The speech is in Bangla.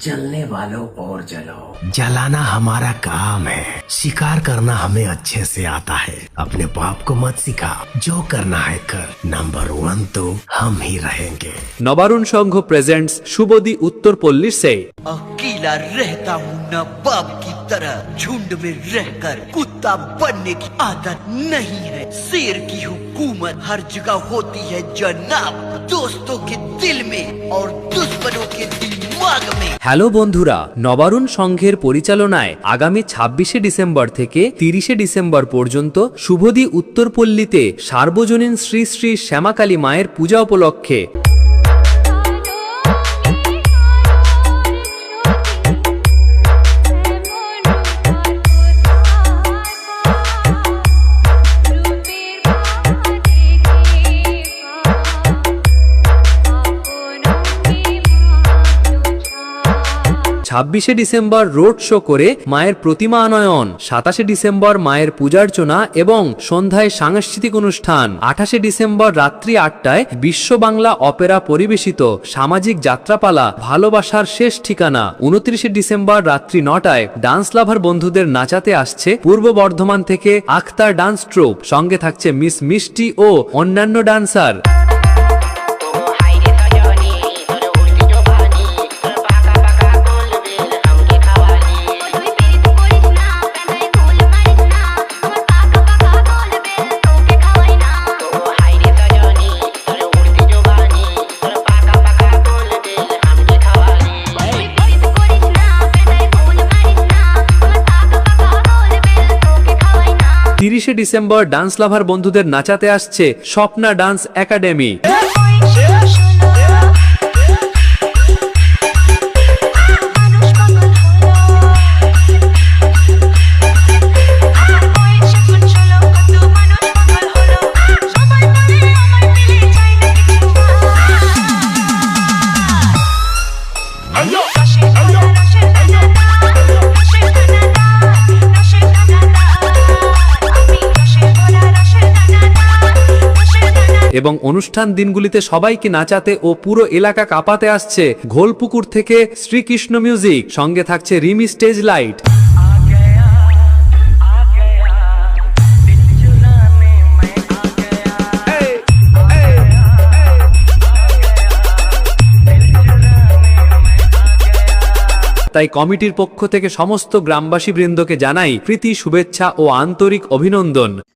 जलने वालों और जलाओ। जलाना हमारा काम है। शिकार करना हमें अच्छे से आता है। अपने बाप को मत सिखा। जो करना है कर। नंबर वन तो हम ही रहेंगे। नवारुण संघ प्रेजेंट्स शुभोदी उत्तर पोलिस से। अकेला रहता हूँ न बाप की तरह। झुंड में रहकर कुत्ता बनने की आदत नहीं है। शेर की हुकूमत हर जगह होती है जनाब। दोस्तों के दिल में और হ্যালো বন্ধুরা, নবারুণ সংঘের পরিচালনায় আগামী ছাব্বিশে ডিসেম্বর থেকে তিরিশে ডিসেম্বর পর্যন্ত শুভদি উত্তরপল্লীতে সার্বজনীন শ্রী শ্রী শ্যামাকালী মায়ের পূজা উপলক্ষে ছাব্বিশে ডিসেম্বর রোড শো করে মায়ের প্রতিমা আনয়ন, সাতাশে ডিসেম্বর মায়ের পূজার্চনা এবং সন্ধ্যায় সাংস্কৃতিক অনুষ্ঠান, আঠাশে ডিসেম্বর রাত্রি আটটায় বিশ্ব বাংলা অপেরা পরিবেশিত সামাজিক যাত্রাপালা, ভালোবাসার শেষ ঠিকানা। উনত্রিশে ডিসেম্বর রাত্রি নটায় ডান্স লাভার বন্ধুদের নাচাতে আসছে পূর্ব বর্ধমান থেকে আখতার ডান্স ট্রুপ। সঙ্গে থাকছে মিস মিষ্টি ও অন্যান্য ডান্সার। তিরিশে ডিসেম্বর ডান্স লাভার বন্ধুদের নাচাতে আসছে স্বপ্না ডান্স একাডেমি। এবং অনুষ্ঠান দিনগুলিতে সবাইকে নাচাতে ও পুরো এলাকা কাঁপাতে আসছে ঘোলপুকুর থেকে শ্রীকৃষ্ণ মিউজিক সঙ্গে থাকছে রিমি স্টেজ লাইট। তাই কমিটির পক্ষ থেকে সমস্ত গ্রামবাসী বৃন্দকে জানাই প্রীতি, শুভেচ্ছা ও আন্তরিক অভিনন্দন।